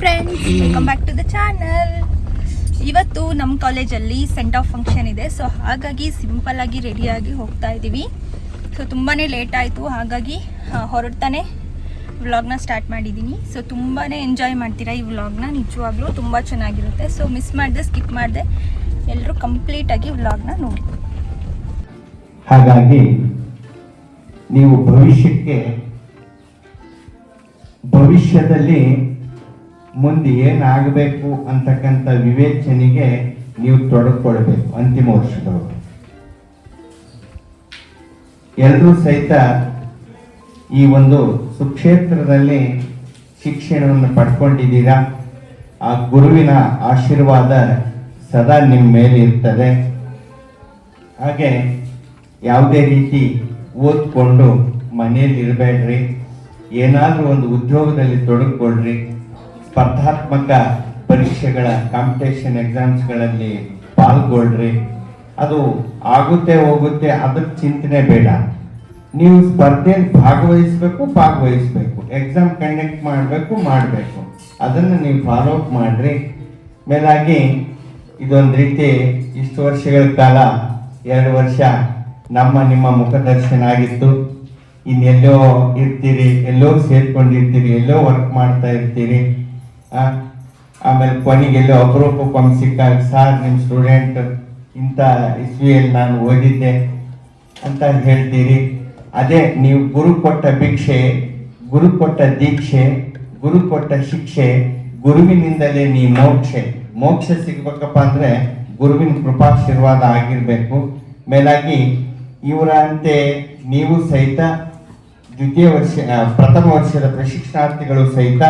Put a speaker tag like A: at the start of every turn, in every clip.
A: Friends welcome back to the channel ಇವತ್ತು ನಮ್ಮ ಕಾಲೇಜಲ್ಲಿ ಸೆಂಟ್ ಆಫ್ ಫಂಕ್ಷನ್ ಇದೆ. ಸೊ ಹಾಗಾಗಿ ಸಿಂಪಲ್ ಆಗಿ ರೆಡಿಯಾಗಿ ಹೋಗ್ತಾ ಇದ್ದೀವಿ ಸೊ ತುಂಬಾ ಲೇಟ್ ಆಯಿತು. ಹಾಗಾಗಿ ಹೊರಡ್ತಾನೆ ವ್ಲಾಗ್ನ ಸ್ಟಾರ್ಟ್ ಮಾಡಿದ್ದೀನಿ ಸೊ ತುಂಬಾ ಎಂಜಾಯ್ ಮಾಡ್ತೀರಾ ಈ ವ್ಲಾಗ್ನ ನಿಜವಾಗ್ಲೂ ತುಂಬ ಚೆನ್ನಾಗಿರುತ್ತೆ. ಸೊ ಮಿಸ್ ಮಾಡಿದೆ ಸ್ಕಿಪ್ ಮಾಡಿದೆ. ಎಲ್ಲರೂ ಕಂಪ್ಲೀಟಾಗಿ ವ್ಲಾಗ್ನ ನೋಡಿ.
B: ಹಾಗಾಗಿ ನೀವು ಭವಿಷ್ಯಕ್ಕೆ ಭವಿಷ್ಯದಲ್ಲಿ ಮುಂದೆ ಏನಾಗಬೇಕು ಅಂತಕ್ಕಂಥ ವಿವೇಚನೆಗೆ ನೀವು ತೊಡಗಿಕೊಳ್ಬೇಕು ಅಂತಿಮ ವರ್ಷದವರು ಎಲ್ಲರೂ ಸಹಿತ ಈ ಒಂದು ಸುಕ್ಷೇತ್ರದಲ್ಲಿ ಶಿಕ್ಷಣವನ್ನು ಪಡ್ಕೊಂಡಿದ್ದೀರಾ? ಆ ಗುರುವಿನ ಆಶೀರ್ವಾದ ಸದಾ ನಿಮ್ಮ ಮೇಲೆ ಇರ್ತದೆ. ಹಾಗೆ ಯಾವುದೇ ರೀತಿ ಓದ್ಕೊಂಡು ಮನೆಯಲ್ಲಿ ಇರಬೇಡ್ರಿ ಏನಾದರೂ ಒಂದು ಉದ್ಯೋಗದಲ್ಲಿ ತೊಡಗಿಕೊಳ್ರಿ. ಸ್ಪರ್ಧಾತ್ಮಕ ಪರೀಕ್ಷೆಗಳ ಕಾಂಪಿಟೇಷನ್ ಎಕ್ಸಾಮ್ಸ್ಗಳಲ್ಲಿ ಪಾಲ್ಗೊಳ್ಳ್ರಿ ಅದು ಆಗುತ್ತೆ ಹೋಗುತ್ತೆ ಅದ್ರ ಚಿಂತನೆ ಬೇಡ. ನೀವು ಸ್ಪರ್ಧೆಯಲ್ಲಿ ಭಾಗವಹಿಸಬೇಕು ಭಾಗವಹಿಸಬೇಕು. ಎಕ್ಸಾಮ್ ಕಂಡಕ್ಟ್ ಮಾಡಬೇಕು ಮಾಡಬೇಕು. ಅದನ್ನು ನೀವು ಫಾಲೋ ಅಪ್ ಮಾಡ್ರಿ. ಮೇಲಾಗಿ ಇದೊಂದು ರೀತಿ ಇಷ್ಟು ವರ್ಷಗಳ ಕಾಲ, ಎರಡು ವರ್ಷ ನಮ್ಮ, ನಿಮ್ಮ ಮುಖದರ್ಶನ ಆಗಿತ್ತು. ಇನ್ನೆಲ್ಲೋ ಇರ್ತೀರಿ, ಎಲ್ಲೋ ಸೇರ್ಕೊಂಡಿರ್ತೀರಿ, ಎಲ್ಲೋ ವರ್ಕ್ ಮಾಡ್ತಾ ಇರ್ತೀರಿ. ಆಮೇಲೆ ಕೊನೆಗೆ ಎಲ್ಲೋ ಅಪರೂಪಕ್ಕೊಮ್ಮೆ ಸಿಕ್ಕಾಗ ಸಾರ್ ನಿಮ್ಮ ಸ್ಟೂಡೆಂಟ್ ಇಂಥ ಇಸ್ವಿಯಲ್ಲಿ ನಾನು ಓದಿದ್ದೆ ಅಂತ ಹೇಳ್ತೀರಿ. ಅದೇ ನೀವು ಗುರು ಕೊಟ್ಟ ಭಿಕ್ಷೆ, ಗುರು ಕೊಟ್ಟ ದೀಕ್ಷೆ, ಗುರು ಕೊಟ್ಟ ಶಿಕ್ಷೆ, ಗುರುವಿನಿಂದಲೇ ನೀ ಮೋಕ್ಷೆ. ಮೋಕ್ಷ ಸಿಗ್ಬೇಕಪ್ಪ ಅಂದ್ರೆ ಗುರುವಿನ ಕೃಪಾಶೀರ್ವಾದ ಆಗಿರಬೇಕು. ಮೇಲಾಗಿ, ಇವರಂತೆ ನೀವು ಸಹಿತ ದ್ವಿತೀಯ ವರ್ಷ ಪ್ರಥಮ ವರ್ಷದ ಪ್ರಶಿಕ್ಷಣಾರ್ಥಿಗಳು ಸಹಿತ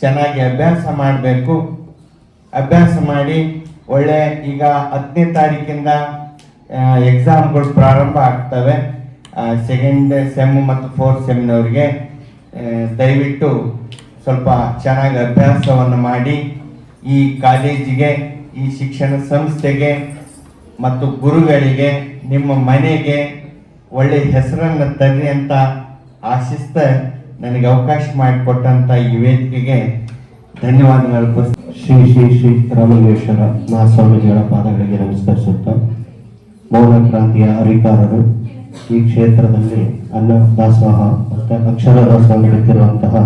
B: ಚೆನ್ನಾಗಿ ಅಭ್ಯಾಸ ಮಾಡಬೇಕು. ಅಭ್ಯಾಸ ಮಾಡಿ ಒಳ್ಳೆ ಈಗ ಹತ್ತನೇ ತಾರೀಕಿಂದ ಎಕ್ಸಾಮ್ಗಳು ಪ್ರಾರಂಭ ಆಗ್ತವೆ. ಸೆಕೆಂಡ್ ಸೆಮ್ ಮತ್ತು ಫೋರ್ತ್ ಸೆಮ್ನವ್ರಿಗೆ ದಯವಿಟ್ಟು ಸ್ವಲ್ಪ ಚೆನ್ನಾಗಿ ಅಭ್ಯಾಸವನ್ನು ಮಾಡಿ ಈ ಕಾಲೇಜಿಗೆ, ಈ ಶಿಕ್ಷಣ ಸಂಸ್ಥೆಗೆ ಮತ್ತು ಗುರುಗಳಿಗೆ, ನಿಮ್ಮ ಮನೆಗೆ ಒಳ್ಳೆ ಹೆಸರನ್ನು ತರ್ರಿ ಅಂತ ಆಶಿಸ್ತಾ ನನಗೆ ಅವಕಾಶ ಮಾಡಿಕೊಟ್ಟಂತ ಈ ವೇದಿಕೆಗೆ ಧನ್ಯವಾದಗಳು.
C: ಶ್ರೀ ಶ್ರೀ ಶ್ರೀ ರಾಮಲಿಂಗೇಶ್ವರ ಮಹಾಸ್ವಾಮೀಜಿಗಳ ಪಾದಗಳಿಗೆ ನಮಸ್ಕರಿಸುತ್ತಾ, ಮೌನ ಕ್ರಾಂತಿಯ ಅಧಿಕಾರರು ಈ ಕ್ಷೇತ್ರದಲ್ಲಿ ಅನ್ನ ದಾಸೋಹ ಮತ್ತು ಅಕ್ಷರ ದಾಸೋಹ ನಡೆಯುತ್ತಿರುವಂತಹ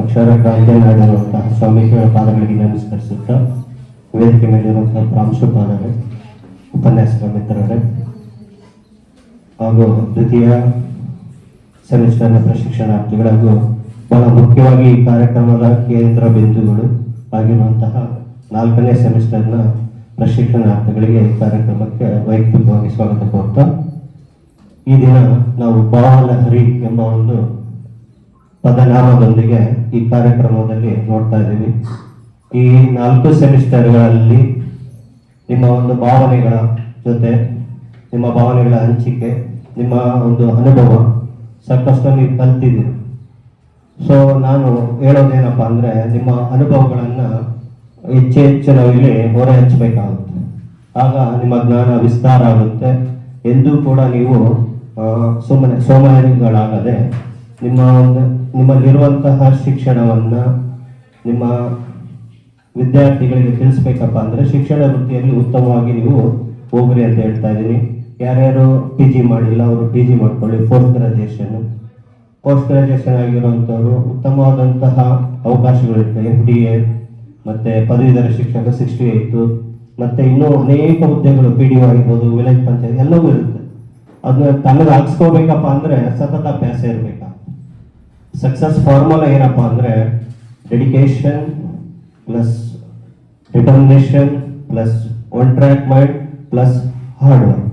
C: ಅಕ್ಷರ ಕ್ರಾಂತಿ ನಡೆದಿರುವಂತಹ ಸ್ವಾಮೀಜಿಗಳ ಪಾದಗಳಿಗೆ ನಮಸ್ಕರಿಸುತ್ತಾ, ವೇದಿಕೆ ಮೇಲಿರುವಂತಹ ಪ್ರಾಂಶುಪಾಲರೇ, ಉಪನ್ಯಾಸಕ ಮಿತ್ರರೇ, ಹಾಗೂ ದ್ವಿತೀಯ ಸೆಮಿಸ್ಟರ್ನ ಪ್ರಶಿಕ್ಷಣಾರ್ಥಿಗಳು ಹಾಗೂ ಬಹಳ ಮುಖ್ಯವಾಗಿ ಈ ಕಾರ್ಯಕ್ರಮದ ಕೇಂದ್ರ ಬಿಂದುಗಳು ಆಗಿರುವಂತಹ ನಾಲ್ಕನೇ ಸೆಮಿಸ್ಟರ್ನ ಪ್ರಶಿಕ್ಷಣಾರ್ಥಿಗಳಿಗೆ ಈ ಕಾರ್ಯಕ್ರಮಕ್ಕೆ ವೈಯಕ್ತಿಕವಾಗಿ ಸ್ವಾಗತ ಕೋರ್ತಾ. ಈ ದಿನ ನಾವು ಬಾಲಹರಿ ಎಂಬ ಒಂದು ಪದನಾಮದೊಂದಿಗೆ ಈ ಕಾರ್ಯಕ್ರಮದಲ್ಲಿ ನೋಡ್ತಾ ಇದ್ದೀವಿ. ಈ ನಾಲ್ಕು ಸೆಮಿಸ್ಟರ್ಗಳಲ್ಲಿ ನಿಮ್ಮ ಒಂದು ಭಾವನೆಗಳ ಜೊತೆ, ನಿಮ್ಮ ಭಾವನೆಗಳ ಹಂಚಿಕೆ, ನಿಮ್ಮ ಒಂದು ಅನುಭವ ಸಾಕಷ್ಟು ಕಲ್ತಿದೆ ಸೊ ನಾನು ಹೇಳೋದೇನಪ್ಪ ಅಂದರೆ, ನಿಮ್ಮ ಅನುಭವಗಳನ್ನು ಹೆಚ್ಚು ಹೆಚ್ಚು ನಾವಿಲ್ಲಿ ಹೊರೆ ಹಚ್ಚಬೇಕಾಗುತ್ತೆ ಆಗ ನಿಮ್ಮ ಜ್ಞಾನ ವಿಸ್ತಾರ ಆಗುತ್ತೆ. ಎಂದೂ ಕೂಡ ನೀವು ಸುಮ್ಮನೆ ಸೋಮಾರಿಗಳಾಗದೆ ನಿಮ್ಮ ಒಂದು, ನಿಮ್ಮಲ್ಲಿರುವಂತಹ ಶಿಕ್ಷಣವನ್ನು ನಿಮ್ಮ ವಿದ್ಯಾರ್ಥಿಗಳಿಗೆ ತಿಳಿಸ್ಬೇಕಪ್ಪ ಅಂದರೆ, ಶಿಕ್ಷಣ ವೃತ್ತಿಯಲ್ಲಿ ಉತ್ತಮವಾಗಿ ನೀವು ಹೋಗ್ರಿ ಅಂತ ಹೇಳ್ತಾ ಇದ್ದೀನಿ. ಯಾರ್ಯಾರು ಪಿ ಜಿ ಮಾಡಿಲ್ಲ, ಅವರು ಪಿ ಜಿ ಮಾಡ್ಕೊಳ್ಳಿ. ಪೋಸ್ಟ್ ಗ್ರಾಜುಯೇಷನ್ ಪೋಸ್ಟ್ ಗ್ರಾಜುಯೇಷನ್ ಆಗಿರುವಂಥವ್ರು ಉತ್ತಮವಾದಂತಹ ಅವಕಾಶಗಳಿರ್ತವೆ ಎಫ್ ಡಿ ಎ ಮತ್ತು ಪದವೀಧರ ಶಿಕ್ಷಕ ಸಿಕ್ಸ್ಟಿ ಏಯ್ತು ಮತ್ತು ಇನ್ನೂ ಅನೇಕ ಹುದ್ದೆಗಳು ಪಿ ಡಿ ಒ ಆಗಿರ್ಬೋದು ವಿಲೇಜ್ ಪಂಚಾಯತ್, ಎಲ್ಲವೂ ಇರುತ್ತೆ. ಅದನ್ನ ತನಗೆ ಹಾಕ್ಸ್ಕೋಬೇಕಪ್ಪ ಅಂದರೆ ಸತತ ಅಭ್ಯಾಸ ಇರಬೇಕಾ? ಸಕ್ಸಸ್ ಫಾರ್ಮುಲಾ ಏನಪ್ಪ ಅಂದರೆ dedication plus determination plus one track mind plus hard work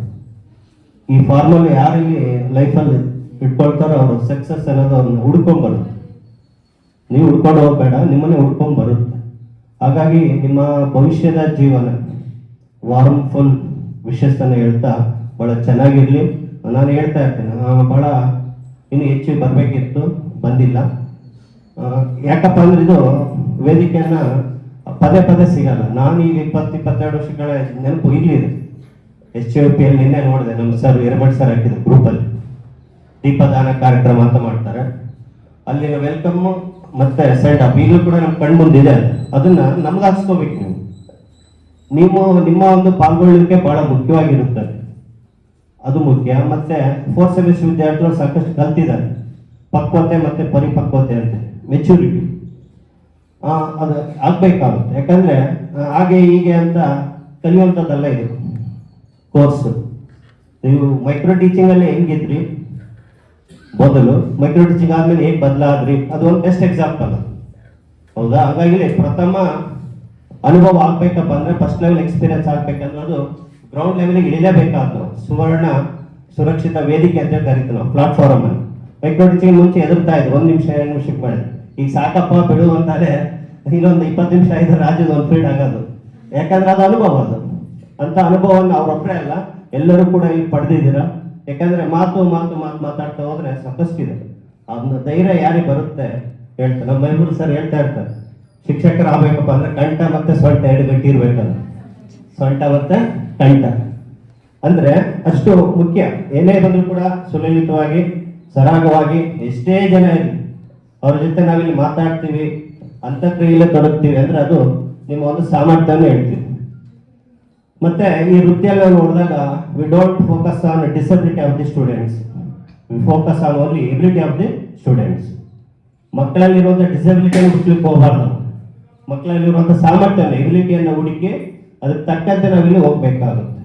C: ಈ ಫಾರ್ಮುಲನ್ನ ಯಾರು ಲೈಫ್ ಲೈಫಲ್ಲಿ ಇಟ್ಕೊಳ್ತಾರೋ ಅವರು ಸಕ್ಸಸ್ ಅನ್ನೋದು ಅವ್ರನ್ನ ಹುಡ್ಕೊಂಡ್ ಬರುತ್ತೆ. ನೀವು ಹುಡ್ಕೊಂಡು ಹೋಗ್ಬೇಡ, ನಿಮ್ಮನ್ನೇ ಹುಡ್ಕೊಂಡ್ ಬರುತ್ತೆ. ಹಾಗಾಗಿ ನಿಮ್ಮ ಭವಿಷ್ಯದ ಜೀವನ ವಾರ್ಮ್ ಫುಲ್ ವಿಶಸ್ಸನ್ನು ಹೇಳ್ತಾ ಭಾಳ ಚೆನ್ನಾಗಿರಲಿ. ನಾನು ಹೇಳ್ತಾ ಇರ್ತೇನೆ ಭಾಳ ಇನ್ನು ಹೆಚ್ಚು ಬರಬೇಕಿತ್ತು, ಬಂದಿಲ್ಲ. ಯಾಕಪ್ಪ ಅಂದ್ರೆ ಇದು ವೇದಿಕೆಯನ್ನ ಪದೇ ಪದೇ ಸಿಗಲ್ಲ. ನಾನು ಈಗ ಇಪ್ಪತ್ತು, ಇಪ್ಪತ್ತೆರಡು ವರ್ಷಗಳ ನೆನಪು ಇರ್ಲಿದೆ ಎಚ್ ಯು ಪಿ ಅಲ್ಲಿ ನಿನ್ನೆ ನೋಡಿದೆ. ನಮ್ಮ ಸರ್ ಎರಮಡ್ ಸರ್ ಹಾಕಿದ್ರು ಗ್ರೂಪಲ್ಲಿ ದೀಪದಾನ ಕಾರ್ಯಕ್ರಮ ಅಂತ ಮಾಡ್ತಾರೆ. ಅಲ್ಲಿನ ವೆಲ್ಕಮ್ ಮತ್ತೆ ಸೆಂಡ್ ಅಪ್ ಈಗಲೂ ಕೂಡ ನಮ್ಮ ಕಣ್ ಮುಂದಿದೆ. ಅದು. ಅದನ್ನ ನಮ್ಗೆ ಹಾಕ್ಸ್ಕೋಬೇಕು ನೀವು. ನೀವು ನಿಮ್ಮ ಒಂದು ಪಾಲ್ಗೊಳ್ಳಿಕೆ ಬಹಳ ಮುಖ್ಯವಾಗಿರುತ್ತದೆ ಅದು ಮುಖ್ಯ. ಮತ್ತೆ ಫೋರ್ತ್ ಸೆಮಿಸ್ಟರ್ ವಿದ್ಯಾರ್ಥಿಗಳು ಸಾಕಷ್ಟು ಕಲ್ತಿದ್ದಾರೆ. ಪಕ್ವತೆ ಮತ್ತೆ ಪರಿಪಕ್ವತೆ ಅಂತ. ಮೆಚುರಿಟಿ ಅದು ಆಗ್ಬೇಕಾಗುತ್ತೆ. ಯಾಕಂದ್ರೆ ಹಾಗೆ ಹೀಗೆ ಅಂತ ಕಲಿಯುವಂಥದ್ದಲ್ಲ ಇದು. ಕೋರ್ಸ್. ನೀವು ಮೈಕ್ರೋ ಟೀಚಿಂಗ್ ಅಲ್ಲಿ ಹೆಂಗಿದ್ರಿ? ಮೊದಲು ಮೈಕ್ರೋ ಟೀಚಿಂಗ್ ಆದ್ಮೇಲೆ ಹೇಗೆ ಬದಲಾದ್ರಿ? ಅದು ಒಂದು ಬೆಸ್ಟ್ ಎಕ್ಸಾಂಪಲ್ ಹೌದಾ? ಹಾಗಾಗಿ ಪ್ರಥಮ ಅನುಭವ ಆಗ್ಬೇಕಪ್ಪ ಅಂದ್ರೆ ಫಸ್ಟ್ ಲೆವೆಲ್ ಎಕ್ಸ್ಪೀರಿಯನ್ಸ್ ಆಗ್ಬೇಕಂದ್ರೆ ಅದು ಗ್ರೌಂಡ್ ಲೆವೆಲ್ಗೆ ಇಳಿಲೇಬೇಕಾದ್ರು ಸುವರ್ಣ ಸುರಕ್ಷಿತ ವೇದಿಕೆ ಅಂತ ಕರಿತೀವಿ ನಾವು ಪ್ಲಾಟ್ಫಾರ್ಮ್ ಅಲ್ಲಿ. ಮೈಕ್ರೋ ಟೀಚಿಂಗ್ ಮುಂಚೆ ಎದುರ್ತಾ ಇದ್ರು ಒಂದ್ ನಿಮಿಷ, ಎರಡು ನಿಮಿಷಕ್ಕೆ ಮಾಡಿ ಈಗ ಸಾಕಪ್ಪ ಬಿಡು ಅಂತಾರೆ ಇನ್ನೊಂದು ಇಪ್ಪತ್ತು ನಿಮಿಷ ಐದು ರಾಜ್ಯದ ಒಂದು ಫೀಲ್ಡ್ ಆಗೋದು. ಯಾಕಂದ್ರೆ ಅದು ಅನುಭವ ಅದು. ಅಂತ ಅನುಭವವನ್ನು ಅವರೊಬ್ಬರೇ ಅಲ್ಲ, ಎಲ್ಲರೂ ಕೂಡ ಇಲ್ಲಿ ಪಡೆದಿದ್ದೀರಾ? ಯಾಕಂದ್ರೆ ಮಾತು ಮಾತು ಮಾತು ಮಾತಾಡ್ತಾ ಹೋದ್ರೆ ಸಾಕಷ್ಟಿದೆ. ಅದನ್ನ ಧೈರ್ಯ ಯಾರಿಗೆ ಬರುತ್ತೆ ಹೇಳ್ತಾರೆ. ನಮ್ಮ ಮೈಬೂರು ಸರ್ ಹೇಳ್ತಾ ಇರ್ತಾರೆ ಶಿಕ್ಷಕರಾಗಬೇಕಪ್ಪ ಅಂದ್ರೆ ಕಂಠ ಮತ್ತೆ ಸೊಂಟ ಎರಡು ಗಂಟೆ ಇರ್ಬೇಕಲ್ಲ ಸೊಂಟ ಮತ್ತೆ ಕಂಠ. ಅಂದ್ರೆ ಅಷ್ಟು ಮುಖ್ಯ. ಏನೇ ಬಂದ್ರು ಕೂಡ ಸುಲಲಿತವಾಗಿ, ಸರಾಗವಾಗಿ ಎಷ್ಟೇ ಜನ ಇರಲಿ, ಅವ್ರ ಜೊತೆ ನಾವಿಲ್ಲಿ ಮಾತಾಡ್ತೀವಿ ಅಂತಕ್ರಿಯೆಲ್ಲ ತೊಡಗ್ತೀವಿ ಅಂದ್ರೆ ಅದು ನಿಮ್ಮ ಒಂದು ಸಾಮರ್ಥ್ಯವನ್ನು ಹೇಳ್ತೀವಿ. ಮತ್ತೆ ಈ ವೃತ್ತಿಯಲ್ಲಿ ನೋಡಿದಾಗ we don't focus on disability of the students we focus on only ability of the students ಮಕ್ಕಳಲ್ಲಿರುವಂಥ ಡಿಸಬಿಲಿಟಿಯನ್ನು ಹುಡುಕ್ಲಿಕ್ಕೆ ಹೋಗಬಾರ್ದು. ಮಕ್ಕಳಲ್ಲಿರುವಂಥ ಸಾಮರ್ಥ್ಯನ ಎಬಿಲಿಟಿಯನ್ನು ಹುಡುಕಿ ಅದಕ್ಕೆ ತಕ್ಕಂತೆ ನಾವಿಲ್ಲಿ ಹೋಗ್ಬೇಕಾಗುತ್ತೆ.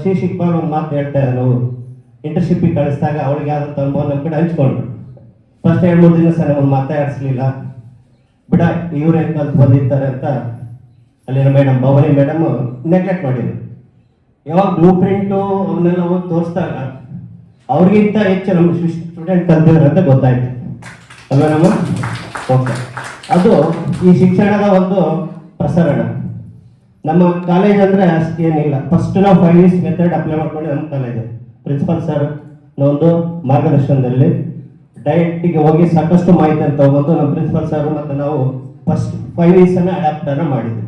C: ಶ್ರೀ ಶಿಕ್ಪಾಲ್ ಒಂದು ಮಾತು ಹೇಳ್ತಾ ನಾವು ಇಂಟರ್ನ್ಶಿಪ್ಪಿಗೆ ಕಳಿಸಿದಾಗ ಅವಳಿಗೆ ಆದಂಥ ಅನುಭವ ನಮ್ಮ ಕಡೆ ಹಂಚ್ಕೊಂಡ್ರು. ಫಸ್ಟ್ ಎರಡು ಮೂರು ದಿನ ಸರ್ ನಮ್ಮನ್ನು ಮಾತಾಡಿಸ್ಲಿಲ್ಲ. ಬಿಡ, ಇವರೇ ಕಲ್ತು ಬಂದಿರ್ತಾರೆ ಅಂತ ಅಲ್ಲಿನ ಮೇಡಮ್ ಭವಾನಿ ಮೇಡಮ್ ನೆಗ್ಲೆಕ್ಟ್ ಮಾಡಿದ್ರು. ಯಾವಾಗ ಬ್ಲೂ ಪ್ರಿಂಟು ಅವನ್ನೆಲ್ಲ ಹೋಗಿ ತೋರಿಸಿದಾಗ ಅವ್ರಿಗಿಂತ ಹೆಚ್ಚು ನಮ್ಮ ಸ್ಟೂಡೆಂಟ್ ಅಂತ ಗೊತ್ತಾಯ್ತು. ಅಲ್ವಾ ಓಕೆ ಅದು ಈ ಶಿಕ್ಷಣದ ಒಂದು ಪ್ರಸರಣ. ನಮ್ಮ ಕಾಲೇಜ್ ಅಂದ್ರೆ ಅಷ್ಟೇನಿಲ್ಲ ಫಸ್ಟ್ ನಾವು ಫೈವ್ ಮೆಥಡ್ ಅಪ್ಲೈ ಮಾಡ್ಕೊಂಡು ನಮ್ಮ ಕಾಲೇಜ್ ಪ್ರಿನ್ಸಿಪಲ್ ಸರ್ ಒಂದು ಮಾರ್ಗದರ್ಶನದಲ್ಲಿ ಡೈರೆಕ್ಟಿಗೆ ಹೋಗಿ ಸಾಕಷ್ಟು ಮಾಹಿತಿಯನ್ನು ತಗೊಂಡು ನಮ್ಮ ಪ್ರಿನ್ಸಿಪಲ್ ಸರ್ ಮತ್ತು ನಾವು ಫಸ್ಟ್ ಫೈವ್ ಇಯರ್ಸನ್ನು ಅನ್ನ ಅಡಾಪ್ಟ್ ಅನ್ನ ಮಾಡಿದ್ವಿ.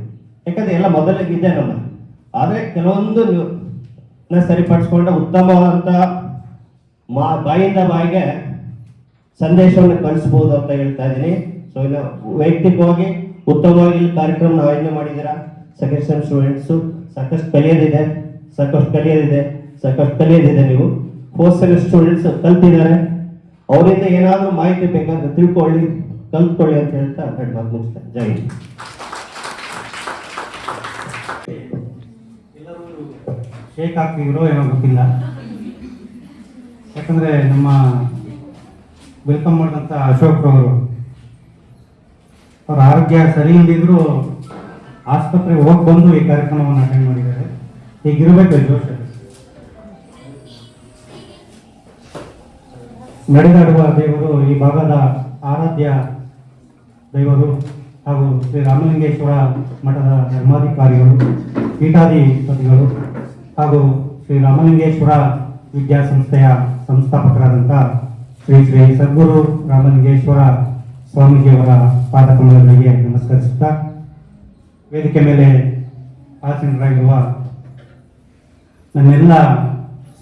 C: ಯಾಕಂದ್ರೆ ಎಲ್ಲ ಮೊದಲಿಗೆ ಇದೆ ನಮ್ಮ. ಆದರೆ ಕೆಲವೊಂದು ಸರಿಪಡಿಸ್ಕೊಂಡ ಉತ್ತಮವಾದಂಥ ಮಾ, ಬಾಯಿಂದ ಬಾಯಿಗೆ ಸಂದೇಶವನ್ನು ಕಳಿಸ್ಬೋದು ಅಂತ ಹೇಳ್ತಾ ಇದ್ದೀನಿ. ಸೊ ಇನ್ನು ವೈಯಕ್ತಿಕವಾಗಿ ಉತ್ತಮವಾಗಿ ಕಾರ್ಯಕ್ರಮ ಆಯೋಜನೆ ಮಾಡಿದ್ದೀರಾ? ಸೆಕೆಂಡ್ ಸೆಮ್ ಸ್ಟೂಡೆಂಟ್ಸು, ಸಾಕಷ್ಟು ಕಲಿಯೋದಿದೆ ಸಾಕಷ್ಟು ಕಲಿಯೋದಿದೆ ಸಾಕಷ್ಟು ಕಲಿಯೋದಿದೆ ನೀವು. ಫೋರ್ತ್ ಸೆಮ್ ಸ್ಟೂಡೆಂಟ್ಸ್ ಕಲ್ತಿದ್ದಾರೆ. ಅವರಿಂದ ಏನಾದರೂ ಮಾಹಿತಿ ಬೇಕಾದ್ರೆ ತಿಳ್ಕೊಳ್ಳಿ, ಕಲ್ತ್ಕೊಳ್ಳಿ ಅಂತ ಹೇಳ್ತಾ ಮಾತು ಮುಗಿಸ್ತಾರೆ ಜೈ
D: ಶೇಕ್ ಹಾಕ್ತಿದ್ರು ಏನೋ ಗೊತ್ತಿಲ್ಲ. ಯಾಕಂದ್ರೆ ನಮ್ಮ ವೆಲ್ಕಮ್ ಮಾಡಿದಂಥ ಅಶೋಕ್ ಅವರು, ಅವ್ರ ಆರೋಗ್ಯ ಸರಿ ಇಲ್ಲದಿದ್ರು ಆಸ್ಪತ್ರೆಗೆ ಹೋಗಿ ಬಂದು ಈ ಕಾರ್ಯಕ್ರಮವನ್ನು ಅಟೆಂಡ್ ಮಾಡಿದ್ದಾರೆ. ಹೀಗಿರಬೇಕು ಜೋಶ ನಡೆದಾಡುವ ದೇವರು ಈ ಭಾಗದ ಆರಾಧ್ಯ ದೇವರು ಹಾಗೂ ಶ್ರೀ ರಾಮಲಿಂಗೇಶ್ವರ ಮಠದ ಧರ್ಮಾಧಿಕಾರಿಗಳು, ಪೀಠಾಧಿಪತಿಗಳು. ಹಾಗೂ ಶ್ರೀ ರಾಮಲಿಂಗೇಶ್ವರ ವಿದ್ಯಾಸಂಸ್ಥೆಯ ಸಂಸ್ಥಾಪಕರಾದಂಥ ಶ್ರೀ ಶ್ರೀ ಸದ್ಗುರು ರಾಮಲಿಂಗೇಶ್ವರ ಸ್ವಾಮೀಜಿಯವರ ಪಾದಕಮಲಗಳಿಗೆ ನಮಸ್ಕರಿಸುತ್ತಾ ವೇದಿಕೆ ಮೇಲೆ ಆಸೀನರಾಗಿರುವ ನನ್ನೆಲ್ಲ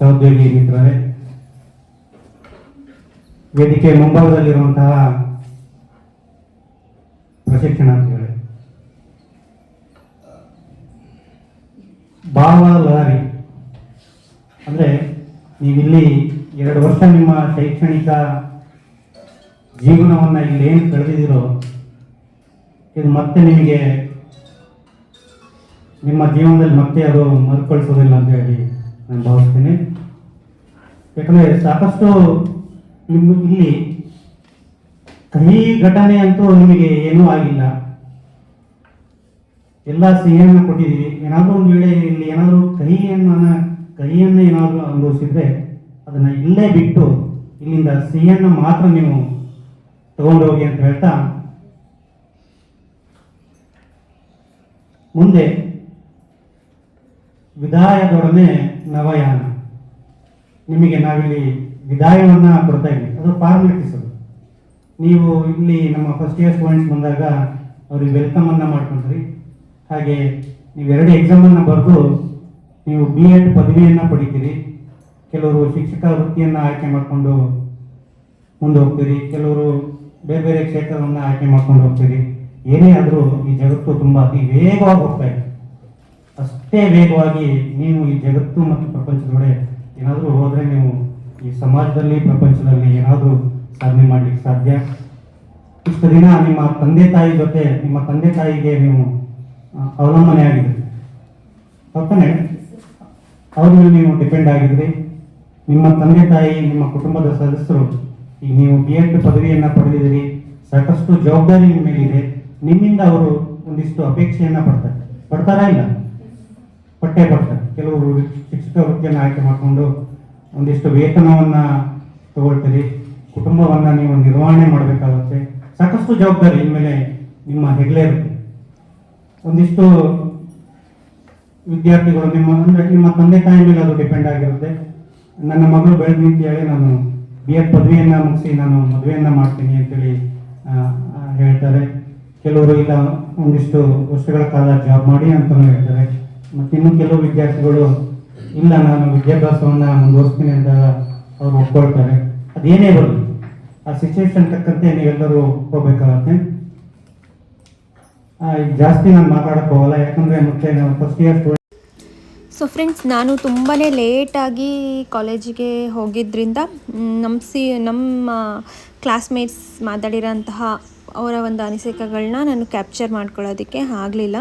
D: ಸಹೋದ್ಯೋಗಿ ಮಿತ್ರರೇ, ವೇದಿಕೆ ಮುಂಭಾಗದಲ್ಲಿರುವಂತಹ ಪ್ರಶಿಕ್ಷಣಾರ್ಥಿಗಳೇ ಭಾವ ಲಹರಿ. ಅಂದ್ರೆ ನೀವಿಲ್ಲಿ ಎರಡು ವರ್ಷ ನಿಮ್ಮ ಶೈಕ್ಷಣಿಕ ಜೀವನವನ್ನ ಇಲ್ಲಿ ಏನು ಕಳೆದಿದ್ದೀರೋ, ಇದು ಮತ್ತೆ ನಿಮಗೆ ನಿಮ್ಮ ಜೀವನದಲ್ಲಿ ಮತ್ತೆ ಅದು ಮರುಕಳಿಸೋದಿಲ್ಲ ಅಂತ ಹೇಳಿ ನಾನು ಭಾವಿಸ್ತೇನೆ. ಯಾಕಂದರೆ ಸಾಕಷ್ಟು ನಿಮ್ಮ ಇಲ್ಲಿ ಕಹಿ ಘಟನೆ ಅಂತೂ ನಿಮಗೆ ಏನೂ ಆಗಿಲ್ಲ. ಎಲ್ಲ ಸಿಹಿಯನ್ನು ಕೊಟ್ಟಿದ್ದೀವಿ ಏನಾದರೂ ಒಂದು ವೇಳೆ ಇಲ್ಲಿ ಏನಾದರೂ ಕಹಿಯನ್ನು ಕಹಿಯನ್ನು ಏನಾದರೂ ಅನುಭವಿಸಿದ್ರೆ ಅದನ್ನು ಇಲ್ಲೇ ಬಿಟ್ಟು ಇಲ್ಲಿಂದ ಸಿಹಿಯನ್ನು ಮಾತ್ರ ನೀವು ತಗೊಂಡೋಗಿ ಅಂತ ಹೇಳ್ತಾ, ಮುಂದೆ ವಿದಾಯದೊಡನೆ ನವಯಾನ. ನಿಮಗೆ ನಾವಿಲ್ಲಿ ವಿದಾಯವನ್ನ ಕೊಡ್ತಾ ಇದ್ದೀವಿ. ಅದು ಫಾರ್ಮಾಲಿಟೀಸ್ ಅದು. ನೀವು ಇಲ್ಲಿ ನಮ್ಮ ಫಸ್ಟ್ ಇಯರ್ ಸ್ಟೂಡೆಂಟ್ಸ್ ಬಂದಾಗ ಅವ್ರಿಗೆ ವೆಲ್ಕಮ್ ಅನ್ನ ಮಾಡ್ಕೊಂಡ್ರಿ. ಹಾಗೆ ನೀವು ಎರಡು ಎಕ್ಸಾಮನ್ನು ಬರೆದು ನೀವು ಬಿ ಎಡ್ ಪದವಿಯನ್ನು ಪಡಿತೀರಿ. ಕೆಲವರು ಶಿಕ್ಷಕ ವೃತ್ತಿಯನ್ನು ಆಯ್ಕೆ ಮಾಡಿಕೊಂಡು ಮುಂದೆ ಹೋಗ್ತೀರಿ ಕೆಲವರು ಬೇರೆ ಬೇರೆ ಕ್ಷೇತ್ರವನ್ನು ಆಯ್ಕೆ ಮಾಡ್ಕೊಂಡು ಹೋಗ್ತೀರಿ. ಏನೇ ಆದರೂ ಈ ಜಗತ್ತು ತುಂಬ ಅತಿ ವೇಗವಾಗಿ ಹೋಗ್ತಾ ಇದೆ. ಅಷ್ಟೇ ವೇಗವಾಗಿ ನೀವು ಈ ಜಗತ್ತು ಮತ್ತು ಪ್ರಪಂಚದೊಳಗೆ ಏನಾದರೂ ಹೋದರೆ ನೀವು ಈ ಸಮಾಜದಲ್ಲಿ, ಪ್ರಪಂಚದಲ್ಲಿ ಏನಾದರೂ ಸಾಧನೆ ಮಾಡಲಿಕ್ಕೆ ಸಾಧ್ಯ? ಇಷ್ಟು ದಿನ ನಿಮ್ಮ ತಂದೆ ತಾಯಿ ಜೊತೆ, ನಿಮ್ಮ ತಂದೆ ತಾಯಿಗೆ ನೀವು ಅವಲಂಬನೆ ಆಗಿದೆ ಹೌದಾನೆ ಅವ್ರ ಮೇಲೆ ನೀವು ಡಿಪೆಂಡ್ ಆಗಿದ್ರಿ ನಿಮ್ಮ ತಂದೆ ತಾಯಿ, ನಿಮ್ಮ ಕುಟುಂಬದ ಸದಸ್ಯರು ಈಗ ನೀವು ಬಿ ಎಡ್ ಪದವಿಯನ್ನು ಪಡೆದಿದ್ದೀರಿ, ಸಾಕಷ್ಟು ಜವಾಬ್ದಾರಿ ನಿಮ್ಮ ಮೇಲಿದೆ, ನಿಮ್ಮಿಂದ ಅವರು ಒಂದಿಷ್ಟು ಅಪೇಕ್ಷೆಯನ್ನು ಪಡ್ತಾರೆ. ಪಡ್ತಾರಾ ಇಲ್ಲ? ಪಟ್ಟೆ ಪಡ್ತಾರೆ. ಕೆಲವರು ಶಿಕ್ಷಕ ವೃತ್ತಿಯನ್ನು ಆಯ್ಕೆ ಮಾಡಿಕೊಂಡು ಒಂದಿಷ್ಟು ವೇತನವನ್ನ ತಗೊಳ್ತೀರಿ. ಕುಟುಂಬವನ್ನ ನೀವು ನಿರ್ವಹಣೆ ಮಾಡಬೇಕಾಗುತ್ತೆ. ಸಾಕಷ್ಟು ಜವಾಬ್ದಾರಿ ಇನ್ಮೇಲೆ ನಿಮ್ಮ ಹೆಗಲೇ ಇರುತ್ತೆ ಒಂದಿಷ್ಟು ವಿದ್ಯಾರ್ಥಿಗಳು ನಿಮ್ಮ ಅಂದ್ರೆ ನಿಮ್ಮ ತಂದೆ ತಾಯಿ ಮೇಲೆ ಅದು ಡಿಪೆಂಡ್ ಆಗಿರುತ್ತೆ. ನನ್ನ ಮಗಳು ಬೆಳೆದ ರೀತಿಯಾಗಿ ನಾನು ಬಿ ಎಡ್ ಪದವಿಯನ್ನ ಮುಗಿಸಿ ನಾನು ಮದುವೆಯನ್ನ ಮಾಡ್ತೀನಿ ಅಂತೇಳಿ ಹೇಳ್ತಾರೆ. ಕೆಲವರು ಇಲ್ಲ ಒಂದಿಷ್ಟು ವರ್ಷಗಳ ಕಾಲ ಜಾಬ್ ಮಾಡಿ ಅಂತಾನು ಹೇಳ್ತಾರೆ. ಮತ್ತೆ ಇನ್ನು ಕೆಲವು ವಿದ್ಯಾರ್ಥಿಗಳು ಇಲ್ಲ ನಾನು ವಿದ್ಯಾಭ್ಯಾಸವನ್ನ ಮುಂದುವರಿಸ್ತೀನಿ ಅಂತ ಅವ್ರು ಒಪ್ಕೊಳ್ತಾರೆ. ಅದೇನೇ ಬರಲಿ ಆ ಸಿಚುವೇಶನ್ ತಕ್ಕಂತೆ ನೀವೆಲ್ಲರೂ ಹೋಗ್ಬೇಕಾಗತ್ತೆ. ಆ, ಜಾಸ್ತಿ ನಾನು ಮಾತಾಡಕ್ಕೆ ಹೋಗಲ್ಲ ಫಸ್ಟ್ ಇಯರ್
A: ಸೊ ಫ್ರೆಂಡ್ಸ್ ನಾನು ತುಂಬಾ ಲೇಟಾಗಿ ಕಾಲೇಜಿಗೆ ಹೋಗಿದ್ದರಿಂದ ನಮ್ಮ ಸಿ ನಮ್ಮ ಕ್ಲಾಸ್ಮೇಟ್ಸ್ ಮಾತಾಡಿರೋಂತಹ ಅವರ ಒಂದು ಅನಿಸಿಕೆಗಳನ್ನ ನಾನು ಕ್ಯಾಪ್ಚರ್ ಮಾಡ್ಕೊಳ್ಳೋದಕ್ಕೆ ಆಗಲಿಲ್ಲ.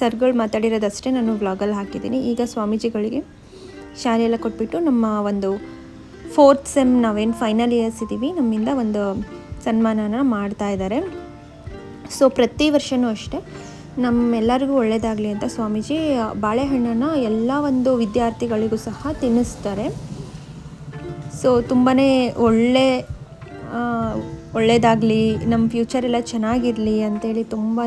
A: ಸರ್ಗಳು ಮಾತಾಡಿರೋದಷ್ಟೇ ನಾನು ವ್ಲಾಗಲ್ಲಿ ಹಾಕಿದ್ದೀನಿ. ಈಗ ಸ್ವಾಮೀಜಿಗಳಿಗೆ ಶಾಲೆ ಎಲ್ಲ ಕೊಟ್ಬಿಟ್ಟು ನಮ್ಮ ಒಂದು ಫೋರ್ತ್ ಸೆಮ್ ನಾವೇನು ಫೈನಲ್ ಇಯರ್ಸ್ ಇದ್ದೀವಿ ನಮ್ಮಿಂದ ಒಂದು ಸನ್ಮಾನನ ಮಾಡ್ತಾ ಇದ್ದಾರೆ. ಸೊ ಪ್ರತಿ ವರ್ಷವೂ ಅಷ್ಟೇ, ನಮ್ಮೆಲ್ಲರಿಗೂ ಒಳ್ಳೆಯದಾಗಲಿ ಅಂತ ಸ್ವಾಮೀಜಿ ಬಾಳೆಹಣ್ಣನ್ನು ಎಲ್ಲ ಒಂದು ವಿದ್ಯಾರ್ಥಿಗಳಿಗೂ ಸಹ ತಿನ್ನಿಸ್ತಾರೆ. ಸೊ ತುಂಬಾ ಒಳ್ಳೆ ಒಳ್ಳೆಯದಾಗಲಿ ನಮ್ಮ ಫ್ಯೂಚರ್ ಎಲ್ಲ ಚೆನ್ನಾಗಿರಲಿ ಅಂತೇಳಿ ತುಂಬಾ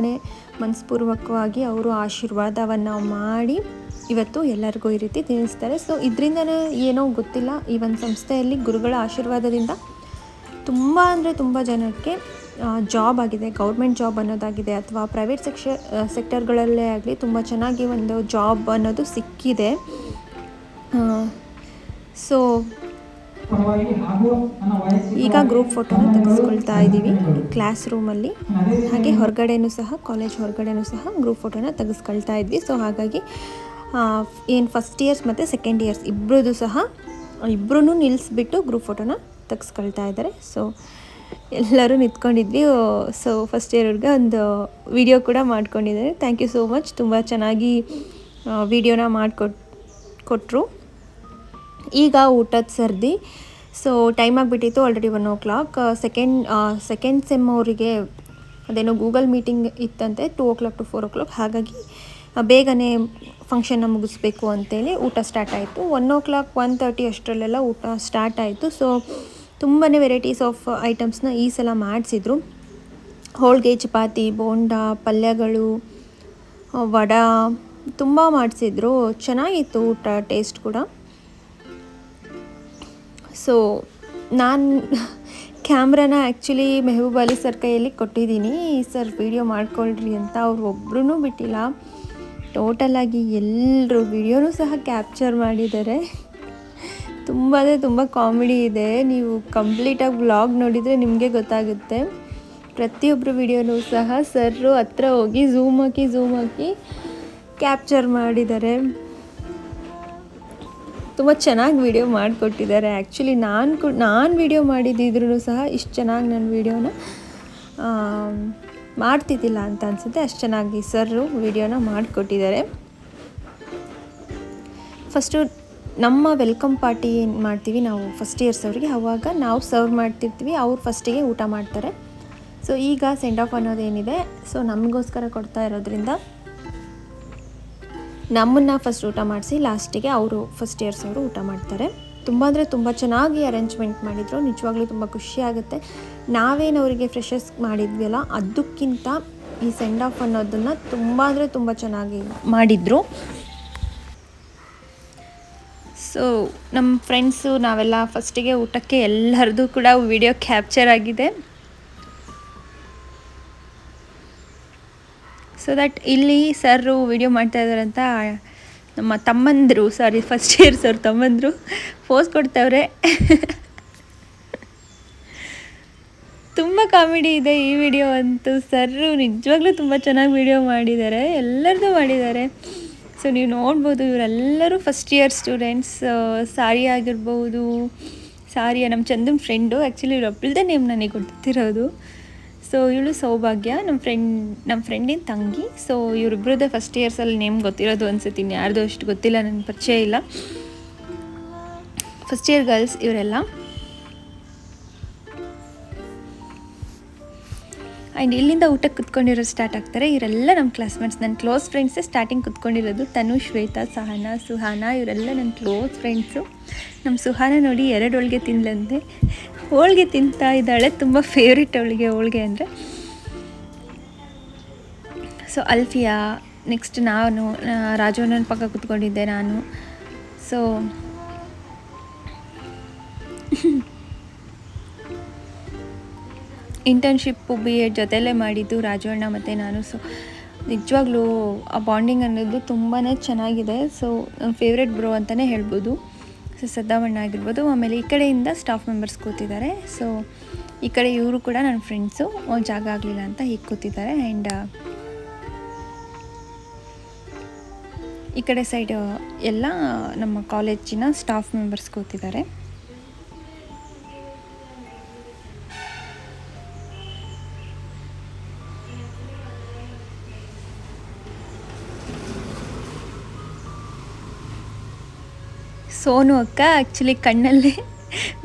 A: ಮನಸ್ಪೂರ್ವಕವಾಗಿ ಅವರು ಆಶೀರ್ವಾದವನ್ನು ಮಾಡಿ ಇವತ್ತು ಎಲ್ಲರಿಗೂ ಈ ರೀತಿ ತಿನ್ನಿಸ್ತಾರೆ. ಸೊ ಇದರಿಂದನೇ ಏನೋ ಗೊತ್ತಿಲ್ಲ, ಈ ಒಂದು ಸಂಸ್ಥೆಯಲ್ಲಿ ಗುರುಗಳ ಆಶೀರ್ವಾದದಿಂದ ತುಂಬ ಅಂದರೆ ತುಂಬ ಜನಕ್ಕೆ ಜಾಬ್ ಆಗಿದೆ ಗೌರ್ಮೆಂಟ್ ಜಾಬ್ ಅನ್ನೋದಾಗಿದೆ ಅಥವಾ ಪ್ರೈವೇಟ್ ಸೆಕ್ಷ ಸೆಕ್ಟರ್ಗಳಲ್ಲೇ ಆಗಲಿ ತುಂಬ ಚೆನ್ನಾಗಿ ಒಂದು ಜಾಬ್ ಅನ್ನೋದು ಸಿಕ್ಕಿದೆ. ಸೊ ಈಗ ಗ್ರೂಪ್ ಫೋಟೋನ ತೆಗೆಸ್ಕೊಳ್ತಾ ಇದ್ದೀವಿ ಕ್ಲಾಸ್ ರೂಮಲ್ಲಿ ಹಾಗೆ ಹೊರಗಡೆನೂ ಸಹ ಕಾಲೇಜ್ ಹೊರಗಡೆನೂ ಸಹ ಗ್ರೂಪ್ ಫೋಟೋನ ತೆಗೆಸ್ಕೊಳ್ತಾ ಇದ್ವಿ. ಸೊ ಹಾಗಾಗಿ ಏನು ಫಸ್ಟ್ ಇಯರ್ಸ್ ಮತ್ತು ಸೆಕೆಂಡ್ ಇಯರ್ಸ್ ಇಬ್ಬರದು ಸಹ ಇಬ್ಬರೂ ನಿಲ್ಲಿಸ್ಬಿಟ್ಟು ಗ್ರೂಪ್ ಫೋಟೋನ ತೆಗೆಸ್ಕೊಳ್ತಾ ಇದ್ದಾರೆ. ಸೊ ಎಲ್ಲರೂ ನಿಂತ್ಕೊಂಡಿದ್ವಿ. ಸೊ ಫಸ್ಟ್ ಇಯರ್ ಅವ್ರಿಗೆ ಒಂದು ವಿಡಿಯೋ ಕೂಡ ಮಾಡ್ಕೊಂಡಿದ್ದಾರೆ. ಥ್ಯಾಂಕ್ ಯು ಸೋ ಮಚ್ ತುಂಬ ಚೆನ್ನಾಗಿ ವಿಡಿಯೋನ ಮಾಡಿಕೊಟ್ ಕೊಟ್ಟರು ಈಗ ಊಟದ ಸರ್ದಿ. ಸೊ ಟೈಮ್ ಆಗಿಬಿಟ್ಟಿತ್ತು already one o'clock second second sem ಅವರಿಗೆ ಅದೇನೋ ಗೂಗಲ್ ಮೀಟಿಂಗ್ ಇತ್ತಂತೆ two o'clock to four o'clock ಹಾಗಾಗಿ ಬೇಗನೆ ಫಂಕ್ಷನ್ನ ಮುಗಿಸ್ಬೇಕು ಅಂತೇಳಿ ಊಟ ಸ್ಟಾರ್ಟ್ ಆಯಿತು. One o'clock one thirty ಅಷ್ಟರಲ್ಲೆಲ್ಲ ಊಟ ಸ್ಟಾರ್ಟ್ ಆಯಿತು. ಸೊ ತುಂಬಾ ವೆರೈಟೀಸ್ ಆಫ್ ಐಟಮ್ಸ್ನ ಈ ಸಲ ಮಾಡಿಸಿದ್ರು. ಹೋಳಿಗೆ, ಚಪಾತಿ, ಬೋಂಡ, ಪಲ್ಯಗಳು ವಡ ತುಂಬ ಮಾಡಿಸಿದ್ರು. ಚೆನ್ನಾಗಿತ್ತು ಊಟ ಟೇಸ್ಟ್ ಕೂಡ. ಸೊ ನಾನು ಕ್ಯಾಮ್ರಾನ ಆ್ಯಕ್ಚುಲಿ ಮೆಹಬೂಬ್ ಅಲಿ ಸರ್ ಕೈಯಲ್ಲಿ ಕೊಟ್ಟಿದ್ದೀನಿ. ಸರ್ ವಿಡಿಯೋ ಮಾಡ್ಕೊಳ್ರಿ ಅಂತ ಅವ್ರು ಒಬ್ಬರೂ ಬಿಟ್ಟಿಲ್ಲ. ಟೋಟಲಾಗಿ ಎಲ್ಲರೂ ವಿಡಿಯೋನೂ ಸಹ ಕ್ಯಾಪ್ಚರ್ ಮಾಡಿದ್ದಾರೆ. ತುಂಬ ಅಂದರೆ ತುಂಬ ಕಾಮಿಡಿ ಇದೆ. ನೀವು ಕಂಪ್ಲೀಟಾಗಿ ವ್ಲಾಗ್ ನೋಡಿದರೆ ನಿಮಗೆ ಗೊತ್ತಾಗುತ್ತೆ. ಪ್ರತಿಯೊಬ್ಬರು ವಿಡಿಯೋನೂ ಸಹ ಸರ್ರು ಹತ್ರ ಹೋಗಿ ಝೂಮ್ ಹಾಕಿ ಝೂಮ್ ಹಾಕಿ ಕ್ಯಾಪ್ಚರ್ ಮಾಡಿದ್ದಾರೆ. ತುಂಬ ಚೆನ್ನಾಗಿ ವಿಡಿಯೋ ಮಾಡಿಕೊಟ್ಟಿದ್ದಾರೆ. ಆ್ಯಕ್ಚುಲಿ ನಾನು ಕೂಡ ನಾನು ವಿಡಿಯೋ ಮಾಡಿದ್ದಿದ್ರೂ ಸಹ ಇಷ್ಟು ಚೆನ್ನಾಗಿ ನನ್ನ ವಿಡಿಯೋನ ಮಾಡ್ತಿದ್ದಿಲ್ಲ ಅಂತ ಅನಿಸುತ್ತೆ. ಅಷ್ಟು ಚೆನ್ನಾಗಿ ಸರ್ರು ವಿಡಿಯೋನ ಮಾಡಿಕೊಟ್ಟಿದ್ದಾರೆ. ಫಸ್ಟು ನಮ್ಮ ವೆಲ್ಕಮ್ ಪಾರ್ಟಿ ಏನು ಮಾಡ್ತೀವಿ ನಾವು ಫಸ್ಟ್ ಇಯರ್ಸ್ ಅವರಿಗೆ, ಅವಾಗ ನಾವು ಸರ್ವ್ ಮಾಡ್ತಿರ್ತೀವಿ, ಅವ್ರು ಫಸ್ಟಿಗೆ ಊಟ ಮಾಡ್ತಾರೆ. ಸೊ ಈಗ ಸೆಂಡ್ ಆಫ್ ಅನ್ನೋದೇನಿದೆ ಸೊ ನಮಗೋಸ್ಕರ ಕೊಡ್ತಾ ಇರೋದ್ರಿಂದ ನಮ್ಮನ್ನು ಫಸ್ಟ್ ಊಟ ಮಾಡಿಸಿ ಲಾಸ್ಟಿಗೆ ಅವರು ಫಸ್ಟ್ ಇಯರ್ಸ್ ಅವರು ಊಟ ಮಾಡ್ತಾರೆ. ತುಂಬ ಅಂದರೆ ತುಂಬ ಚೆನ್ನಾಗಿ ಅರೇಂಜ್ಮೆಂಟ್ ಮಾಡಿದರು. ನಿಜವಾಗ್ಲೂ ತುಂಬ ಖುಷಿ ಆಗುತ್ತೆ. ನಾವೇನು ಅವರಿಗೆ ಫ್ರೆಶರ್ಸ್ ಮಾಡಿದ್ವಲ್ಲ, ಅದಕ್ಕಿಂತ ಈ ಸೆಂಡ್ ಆಫ್ ಅನ್ನೋದನ್ನು ತುಂಬ ಅಂದರೆ ತುಂಬ ಚೆನ್ನಾಗಿ ಮಾಡಿದರು. ಸೊ ನಮ್ಮ ಫ್ರೆಂಡ್ಸು ನಾವೆಲ್ಲ ಫಸ್ಟಿಗೆ ಊಟಕ್ಕೆ ಎಲ್ಲರದು ಕೂಡ ವಿಡಿಯೋ ಕ್ಯಾಪ್ಚರ್ ಆಗಿದೆ. ಸೊ ದಟ್ ಇಲ್ಲಿ ಸರ್ರು ವಿಡಿಯೋ ಮಾಡ್ತಾ ಇದ್ದಾರೆ ಅಂತ ನಮ್ಮ ತಮ್ಮಂದರು ಸಾರಿ ಫಸ್ಟ್ ಇಯರ್ ಸರ್ ತಮ್ಮಂದರು ಫೋಸ್ ಕೊಡ್ತವ್ರೆ. ತುಂಬ ಕಾಮಿಡಿ ಇದೆ ಈ ವಿಡಿಯೋ ಅಂತೂ. ಸರ್ ನಿಜವಾಗ್ಲೂ ತುಂಬ ಚೆನ್ನಾಗಿ ವಿಡಿಯೋ ಮಾಡಿದ್ದಾರೆ. ಎಲ್ಲರದ್ದು ಮಾಡಿದ್ದಾರೆ. ಸೊ ನೀವು ನೋಡ್ಬೋದು, ಇವರೆಲ್ಲರೂ ಫಸ್ಟ್ ಇಯರ್ ಸ್ಟೂಡೆಂಟ್ಸ್ ಸಾರಿ ಆಗಿರ್ಬೋದು, ಸಾರಿಯ ನಮ್ಮ ಚಂದನ್ ಫ್ರೆಂಡು ಆ್ಯಕ್ಚುಲಿ ಇವ್ರು ಒಬ್ಬಳದೇ ನೇಮ್ ನನಗೆ ಗೊತ್ತಿರೋದು. ಸೊ ಇವಳು ಸೌಭಾಗ್ಯ ನಮ್ಮ ಫ್ರೆಂಡ್ ನಮ್ಮ ಫ್ರೆಂಡಿನ ತಂಗಿ. ಸೊ ಇವರಿಬ್ರದ್ದೇ ಫಸ್ಟ್ ಇಯರ್ಸಲ್ಲಿ ನೇಮ್ ಗೊತ್ತಿರೋದು ಅನ್ಸುತ್ತೆ ಇನ್ನು ಯಾರ್ದು ಅಷ್ಟು ಗೊತ್ತಿಲ್ಲ ನನ್ನ ಪರಿಚಯ ಇಲ್ಲ. ಫಸ್ಟ್ ಇಯರ್ ಗರ್ಲ್ಸ್ ಇವರೆಲ್ಲ. ಆ್ಯಂಡ್ ಇಲ್ಲಿಂದ ಊಟಕ್ಕೆ ಕುತ್ಕೊಂಡಿರೋದು ಸ್ಟಾರ್ಟ್ ಆಗ್ತಾರೆ. ಇವರೆಲ್ಲ ನಮ್ಮ ಕ್ಲಾಸ್ಮೇಟ್ಸ್ ನನ್ನ ಕ್ಲೋಸ್ ಫ್ರೆಂಡ್ಸೇ ಸ್ಟಾರ್ಟಿಂಗ್ ಕುತ್ಕೊಂಡಿರೋದು ತನು ಶ್ವೇತಾ ಸಹನಾ ಸುಹಾನ ಇವರೆಲ್ಲ ನನ್ನ ಕ್ಲೋಸ್ ಫ್ರೆಂಡ್ಸು ನಮ್ಮ ಸುಹಾನ ನೋಡಿ ಎರಡು ಹೋಳಿಗೆ ತಿನ್ಲಂದೆ ಹೋಳಿಗೆ ತಿಂತಾ ಇದ್ದಾಳೆ ತುಂಬ ಫೇವ್ರೆಟ್ ಅವಳಿಗೆ ಹೋಳಿಗೆ ಅಂದರೆ. ಸೊ ಅಲ್ಫಿಯಾ ನೆಕ್ಸ್ಟ್ ನಾನು ಆ, ರಾಜು ನನ್ನ ಪಕ್ಕ ಕುತ್ಕೊಂಡಿದ್ದೆ ನಾನು. ಸೊ ಇಂಟರ್ನ್ಶಿಪ್ಪು ಬಿ ಎಡ್ ಜೊತೆಲೇ ಮಾಡಿದ್ದು ರಾಜು ಅಣ್ಣ ಮತ್ತು ನಾನು. ಸೊ ನಿಜವಾಗ್ಲೂ ಆ ಬಾಂಡಿಂಗ್ ಅನ್ನೋದು ತುಂಬಾ ಚೆನ್ನಾಗಿದೆ. ಸೊ ನಮ್ಮ ಫೇವ್ರೆಟ್ ಬ್ರೋ ಅಂತಲೇ ಹೇಳ್ಬೋದು. ಸೊ ಸದ್ದಾವಣ್ಣ ಆಗಿರ್ಬೋದು. ಆಮೇಲೆ ಈ ಕಡೆಯಿಂದ ಸ್ಟಾಫ್ ಮೆಂಬರ್ಸ್ ಕೂತಿದ್ದಾರೆ. ಸೊ ಈ ಕಡೆ ಇವರು ಕೂಡ ನನ್ನ ಫ್ರೆಂಡ್ಸು ಜಾಗ ಆಗಲಿಲ್ಲ ಅಂತ ಹೀಗೆ ಕೂತಿದ್ದಾರೆ. ಆ್ಯಂಡ್ ಈ ಕಡೆ ಸೈಡ್ ಎಲ್ಲ ನಮ್ಮ ಕಾಲೇಜಿನ ಸ್ಟಾಫ್ ಮೆಂಬರ್ಸ್ ಕೂತಿದ್ದಾರೆ. ಸೋನು ಅಕ್ಕ ಆ್ಯಕ್ಚುಲಿ ಕಣ್ಣಲ್ಲೇ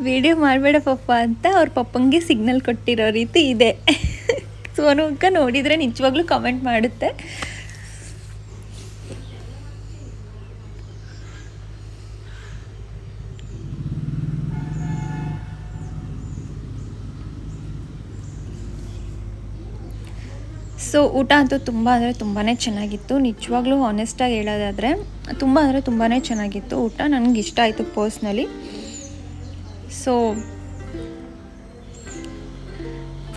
A: ವಿಡಿಯೋ ಮಾಡಬೇಡ ಪಪ್ಪ ಅಂತ ಅವ್ರ ಪಪ್ಪಂಗೆ ಸಿಗ್ನಲ್ ಕೊಟ್ಟಿರೋ ರೀತಿ ಇದೆ. ಸೋನು ಅಕ್ಕ ನೋಡಿದರೆ ನಿಜವಾಗ್ಲೂ ಕಮೆಂಟ್ ಮಾಡುತ್ತೆ. ಸೊ ಊಟ ಅಂತೂ ತುಂಬ ಅಂದರೆ ತುಂಬಾ ಚೆನ್ನಾಗಿತ್ತು. ನಿಜವಾಗ್ಲೂ ಆನೆಸ್ಟಾಗಿ ಹೇಳೋದಾದರೆ ತುಂಬ ಅಂದರೆ ತುಂಬಾ ಚೆನ್ನಾಗಿತ್ತು ಊಟ. ನನಗೆ ಇಷ್ಟ ಆಯಿತು ಪರ್ಸ್ನಲಿ ಸೊ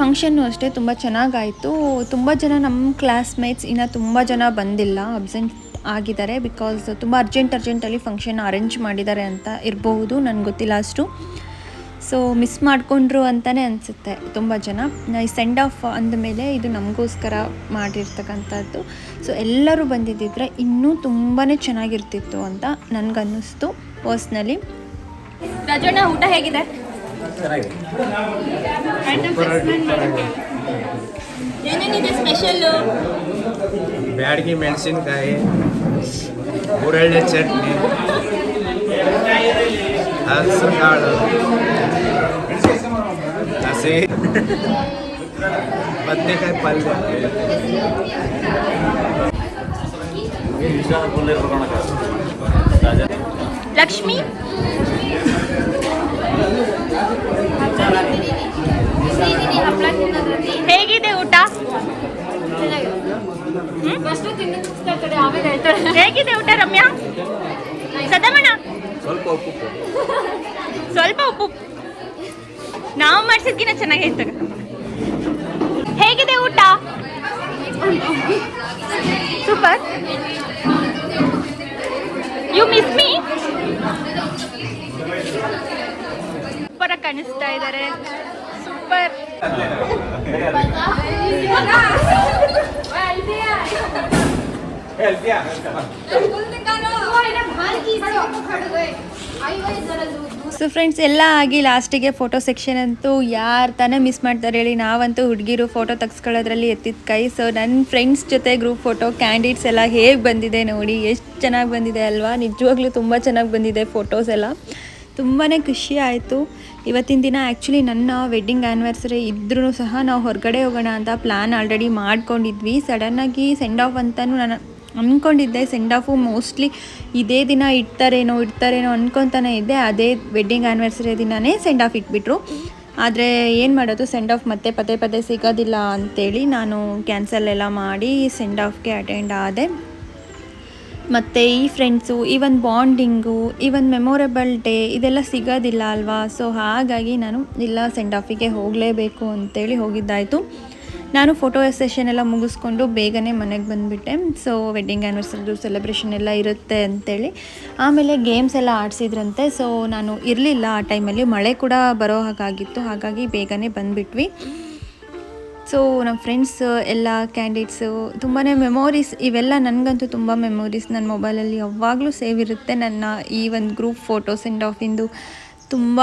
A: ಫಂಕ್ಷನ್ನು ಅಷ್ಟೇ ತುಂಬ ಚೆನ್ನಾಗಾಯಿತು. ತುಂಬ ಜನ ನಮ್ಮ ಕ್ಲಾಸ್ಮೇಟ್ಸ್ ಇನ್ನು ತುಂಬ ಜನ ಬಂದಿಲ್ಲ ಅಬ್ಸೆಂಟ್ ಆಗಿದ್ದಾರೆ ಬಿಕಾಸ್ ತುಂಬ ಅರ್ಜೆಂಟ್ ಅರ್ಜೆಂಟಲ್ಲಿ ಫಂಕ್ಷನ್ ಅರೇಂಜ್ ಮಾಡಿದ್ದಾರೆ ಅಂತ ಇರಬಹುದು ನನಗೆ ಗೊತ್ತಿಲ್ಲ ಅಷ್ಟು. ಸೊ ಮಿಸ್ ಮಾಡಿಕೊಂಡ್ರು ಅಂತಲೇ ಅನಿಸುತ್ತೆ ತುಂಬ ಜನ. ಈ ಸೆಂಡ್ ಆಫ್ ಅಂದಮೇಲೆ ಇದು ನಮಗೋಸ್ಕರ ಮಾಡಿರ್ತಕ್ಕಂಥದ್ದು. ಸೊ ಎಲ್ಲರೂ ಬಂದಿದ್ದಿದ್ರೆ ಇನ್ನೂ ತುಂಬಾ ಚೆನ್ನಾಗಿರ್ತಿತ್ತು ಅಂತ ನನಗನ್ನಿಸ್ತು ಪರ್ಸ್ನಲಿ. ರಜೋಣ ಊಟ ಹೇಗಿದೆ? ಏನೇನಿದೆ ಸ್ಪೆಷಲ್ಲು?
E: ಬ್ಯಾಡಗಿ ಮೆಣಸಿನ್ಕಾಯಿ ಹುರಳ್ಳಿ ಚಟ್ನಿ ಹಲಸು ಕಾಳು. ಹಸಿ ಬದನೆಕಾಯಿ ಪಲ್ಯ
A: ಲಕ್ಷ್ಮಿ ಹೇಗಿದೆ ಊಟ ಹೇಗಿದೆ ಊಟ ರಮ್ಯಾ ಸದಮಣ
E: ಸ್ವಲ್ಪ ಉಪ್ಪು
A: ಸ್ವಲ್ಪ ಉಪ್ಪು ನಾವು ಮಾಡ್ಸಿದ್ಕಿನ ಚೆನ್ನಾಗೈತೆ ಹೇಗಿದೆ ಊಟ? Super you miss me super ಕಾಣಿಸ್ತಾ ಇದ್ದಾರೆ ಸೂಪರ್ ಸೊ ಫ್ರೆಂಡ್ಸ್ ಎಲ್ಲ ಆಗಿ ಲಾಸ್ಟಿಗೆ ಫೋಟೋ ಸೆಕ್ಷನ್ ಅಂತೂ ಯಾರು ತಾನೇ ಮಿಸ್ ಮಾಡ್ತಾರೆ ಹೇಳಿ ನಾವಂತೂ ಹುಡುಗಿರು ಫೋಟೋ ತೆಗ್ಸ್ಕೊಳ್ಳೋದ್ರಲ್ಲಿ ಎತ್ತಿದ ಕೈ. ಸೊ ನನ್ನ ಫ್ರೆಂಡ್ಸ್ ಜೊತೆ ಗ್ರೂಪ್ ಫೋಟೋ ಕ್ಯಾಂಡಿಡೇಟ್ಸ್ ಎಲ್ಲ ಹೇಗೆ ಬಂದಿದೆ ನೋಡಿ, ಎಷ್ಟು ಚೆನ್ನಾಗಿ ಬಂದಿದೆ ಅಲ್ವಾ? ನಿಜವಾಗ್ಲೂ ತುಂಬ ಚೆನ್ನಾಗಿ ಬಂದಿದೆ ಫೋಟೋಸ್ ಎಲ್ಲ. ತುಂಬಾ ಖುಷಿ ಆಯಿತು. ಇವತ್ತಿನ ದಿನ ಆ್ಯಕ್ಚುಲಿ ನನ್ನ ವೆಡ್ಡಿಂಗ್ ಆ್ಯನಿವರ್ಸರಿ ಇದ್ರೂ ಸಹ ನಾವು ಹೊರಗಡೆ ಹೋಗೋಣ ಅಂತ ಪ್ಲ್ಯಾನ್ ಆಲ್ರೆಡಿ ಮಾಡ್ಕೊಂಡಿದ್ವಿ. ಸಡನ್ನಾಗಿ ಸೆಂಡ್ ಆಫ್ ಅಂತಲೂ ನಾನು ಅಂದ್ಕೊಂಡಿದ್ದೆ ಸೆಂಡ್ ಆಫು ಮೋಸ್ಟ್ಲಿ ಇದೇ ದಿನ ಇಡ್ತಾರೇನೋ ಇಡ್ತಾರೇನೋ ಅಂದ್ಕೊತಾನೆ ಇದ್ದೆ. ಅದೇ ವೆಡ್ಡಿಂಗ್ ಆ್ಯನಿವರ್ಸರಿ ದಿನವೇ ಸೆಂಡ್ ಆಫ್ ಇಟ್ಬಿಟ್ರು. ಆದರೆ ಏನು ಮಾಡೋದು? ಸೆಂಡ್ ಆಫ್ ಮತ್ತೆ ಪದೇ ಪದೇ ಸಿಗೋದಿಲ್ಲ ಅಂತೇಳಿ ನಾನು ಕ್ಯಾನ್ಸಲ್ ಎಲ್ಲ ಮಾಡಿ ಸೆಂಡ್ ಆಫ್ಗೆ ಅಟೆಂಡ್ ಆದೆ. ಮತ್ತು ಈ friends even bonding even memorable day ಇದೆಲ್ಲ ಸಿಗೋದಿಲ್ಲ ಅಲ್ವಾ? ಸೊ ಹಾಗಾಗಿ ನಾನು ಇಲ್ಲ ಸೆಂಡ್ ಆಫಿಗೆ ಹೋಗಲೇಬೇಕು ಅಂತೇಳಿ ಹೋಗಿದ್ದಾಯಿತು. ನಾನು ಫೋಟೋ ಸೆಷನ್ ಎಲ್ಲ ಮುಗಿಸ್ಕೊಂಡು ಬೇಗನೆ ಮನೆಗೆ ಬಂದುಬಿಟ್ಟೆ. ಸೊ ವೆಡ್ಡಿಂಗ್ ಆ್ಯನಿವರ್ಸರಿದು ಸೆಲೆಬ್ರೇಷನ್ ಎಲ್ಲ ಇರುತ್ತೆ ಅಂತೇಳಿ. ಆಮೇಲೆ ಗೇಮ್ಸ್ ಎಲ್ಲ ಆಡಿಸಿದ್ರಂತೆ. ಸೊ ನಾನು ಇರಲಿಲ್ಲ ಆ ಟೈಮಲ್ಲಿ ಮಳೆ ಕೂಡ ಬರೋ ಹಾಗಾಗಿತ್ತು. ಹಾಗಾಗಿ ಬೇಗನೆ ಬಂದುಬಿಟ್ವಿ. ಸೊ ನಮ್ಮ ಫ್ರೆಂಡ್ಸ್ ಎಲ್ಲ ಕ್ಯಾಂಡಿಡೇಟ್ಸು ತುಂಬಾ ಮೆಮೊರೀಸ್ ಇವೆಲ್ಲ ನನಗಂತೂ ತುಂಬ ಮೆಮೊರೀಸ್ ನನ್ನ ಮೊಬೈಲಲ್ಲಿ ಯಾವಾಗಲೂ ಸೇವ್ ಇರುತ್ತೆ. ನನ್ನ ಈ ಒಂದು ಗ್ರೂಪ್ ಫೋಟೋ ಸೆಂಡ್ ಆಫಿಂದು ತುಂಬ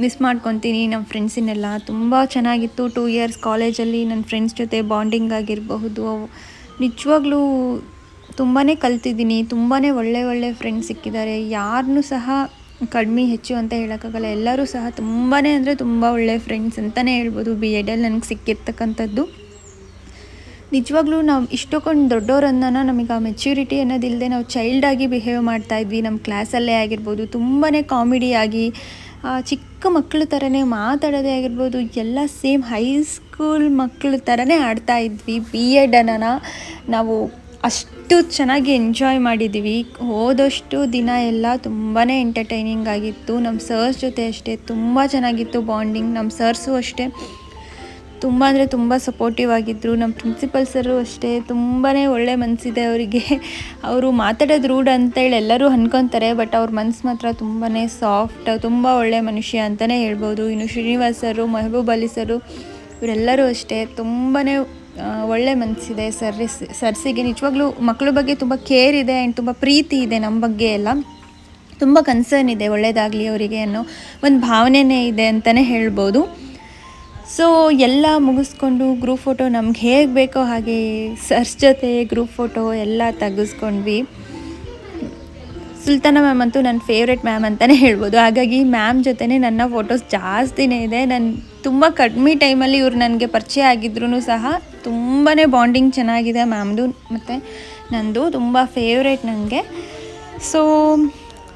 A: ಮಿಸ್ ಮಾಡ್ಕೊತೀನಿ ನಮ್ಮ ಫ್ರೆಂಡ್ಸಿನೆಲ್ಲ. ತುಂಬ ಚೆನ್ನಾಗಿತ್ತು ಟೂ ಇಯರ್ಸ್ ಕಾಲೇಜಲ್ಲಿ ನನ್ನ ಫ್ರೆಂಡ್ಸ್ ಜೊತೆ ಬಾಂಡಿಂಗ್ ಆಗಿರಬಹುದು. ನಿಜವಾಗ್ಲೂ ತುಂಬಾ ಕಲ್ತಿದ್ದೀನಿ ತುಂಬಾ ಒಳ್ಳೆ ಒಳ್ಳೆ ಫ್ರೆಂಡ್ಸ್ ಸಿಕ್ಕಿದ್ದಾರೆ. ಯಾರನ್ನೂ ಸಹ ಕಡಿಮೆ ಹೆಚ್ಚು ಅಂತ ಹೇಳೋಕ್ಕಾಗಲ್ಲ. ಎಲ್ಲರೂ ಸಹ ತುಂಬಾ ಅಂದರೆ ತುಂಬ ಒಳ್ಳೆ ಫ್ರೆಂಡ್ಸ್ ಅಂತಲೇ ಹೇಳ್ಬೋದು. ಬಿ ಎಡಲ್ಲಿ ನನಗೆ ಸಿಕ್ಕಿರ್ತಕ್ಕಂಥದ್ದು. ನಿಜವಾಗ್ಲೂ ನಾವು ಇಷ್ಟೊಂದು ದೊಡ್ಡವರನ್ನ ನಮಗೆ ಆ ಮೆಚ್ಯೂರಿಟಿ ಅನ್ನೋದಿಲ್ಲದೆ ನಾವು ಚೈಲ್ಡಾಗಿ ಬಿಹೇವ್ ಮಾಡ್ತಾಯಿದ್ವಿ ನಮ್ಮ ಕ್ಲಾಸಲ್ಲೇ ಆಗಿರ್ಬೋದು. ತುಂಬಾ ಕಾಮಿಡಿಯಾಗಿ ಆ, ಚಿಕ್ಕ ಮಕ್ಕಳ ಥರನೇ ಮಾತಾಡೋದೇ ಆಗಿರ್ಬೋದು, ಎಲ್ಲ ಸೇಮ್ ಹೈ ಸ್ಕೂಲ್ ಮಕ್ಕಳ ಥರನೇ ಆಡ್ತಾ ಇದ್ವಿ. ಬಿ ಎಡನ್ನು ನಾವು ಅಷ್ಟು ಚೆನ್ನಾಗಿ ಎಂಜಾಯ್ ಮಾಡಿದ್ದೀವಿ ಹೋದಷ್ಟು ದಿನ ಎಲ್ಲ ತುಂಬಾ ಎಂಟರ್ಟೈನಿಂಗ್ ಆಗಿತ್ತು. ನಮ್ಮ ಸರ್ಸ್ ಜೊತೆ ಅಷ್ಟೇ ತುಂಬ ಚೆನ್ನಾಗಿತ್ತು ಬಾಂಡಿಂಗ್ ನಮ್ಮ ಸರ್ಸು ಅಷ್ಟೇ. ತುಂಬ ಅಂದರೆ ತುಂಬ ಸಪೋರ್ಟಿವ್ ಆಗಿದ್ದರು ನಮ್ಮ ಪ್ರಿನ್ಸಿಪಲ್ ಸರು ಅಷ್ಟೇ. ತುಂಬಾ ಒಳ್ಳೆ ಮನಸ್ಸಿದೆ ಅವರಿಗೆ. ಅವರು ಮಾತಾಡೋದು ರೂಢ ಅಂತೇಳಿ ಎಲ್ಲರೂ ಅನ್ಕೊತಾರೆ ಬಟ್ ಅವ್ರ ಮನಸ್ಸು ಮಾತ್ರ ತುಂಬಾ ಸಾಫ್ಟ್ ತುಂಬ ಒಳ್ಳೆ ಮನುಷ್ಯ ಅಂತಲೇ ಹೇಳ್ಬೋದು. ಇನ್ನು ಶ್ರೀನಿವಾಸ್ ಸರು ಮೆಹಬೂಬ್ ಅಲಿ ಸರು ಇವರೆಲ್ಲರೂ ಅಷ್ಟೇ. ತುಂಬಾ ಒಳ್ಳೆ ಮನಸ್ಸಿದೆ ಸರ್ ಸರ್ಸಿಗೆ ನಿಜವಾಗ್ಲೂ ಮಕ್ಕಳ ಬಗ್ಗೆ ತುಂಬ ಕೇರ್ ಇದೆ ಆ್ಯಂಡ್ ತುಂಬ ಪ್ರೀತಿ ಇದೆ ನಮ್ಮ ಬಗ್ಗೆ ಎಲ್ಲ. ತುಂಬ ಕನ್ಸರ್ನ್ ಇದೆ ಒಳ್ಳೆಯದಾಗಲಿ ಅವರಿಗೆ ಅನ್ನೋ ಒಂದು ಭಾವನೆನೇ ಇದೆ ಅಂತಲೇ ಹೇಳ್ಬೋದು. ಸೊ ಎಲ್ಲ ಮುಗಿಸ್ಕೊಂಡು ಗ್ರೂಪ್ ಫೋಟೋ ನಮ್ಗೆ ಹೇಗೆ ಬೇಕೋ ಹಾಗೆ ಸರ್ಸ್ ಜೊತೆ ಗ್ರೂಪ್ ಫೋಟೋ ಎಲ್ಲ ತೆಗೆಸ್ಕೊಂಡ್ವಿ. ಸುಲ್ತಾನ ಮ್ಯಾಮ್ ಅಂತೂ ನನ್ನ ಫೇವ್ರೆಟ್ ಮ್ಯಾಮ್ ಅಂತಲೇ ಹೇಳ್ಬೋದು. ಹಾಗಾಗಿ ಮ್ಯಾಮ್ ಜೊತೆನೇ ನನ್ನ ಫೋಟೋಸ್ ಜಾಸ್ತಿನೇ ಇದೆ. ನಾನು ತುಂಬ ಕಡಿಮೆ ಟೈಮಲ್ಲಿ ಇವ್ರು ನನಗೆ ಪರಿಚಯ ಆಗಿದ್ರು ಸಹ ತುಂಬಾ ಬಾಂಡಿಂಗ್ ಚೆನ್ನಾಗಿದೆ ಮ್ಯಾಮ್ದು ಮತ್ತು ನನ್ನದು ತುಂಬ ಫೇವ್ರೇಟ್ ನನಗೆ ಸೊ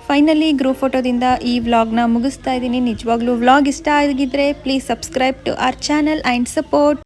A: ಫೈನಲಿ ಗ್ರೂಪ್ ಫೋಟೋದಿಂದ ಈ ವ್ಲಾಗ್ನ ಮುಗಿಸ್ತಾ ಇದ್ದೀನಿ ನಿಜವಾಗ್ಲೂ ವ್ಲಾಗ್ ಇಷ್ಟ ಆಗಿದ್ರೆ please subscribe to our channel and support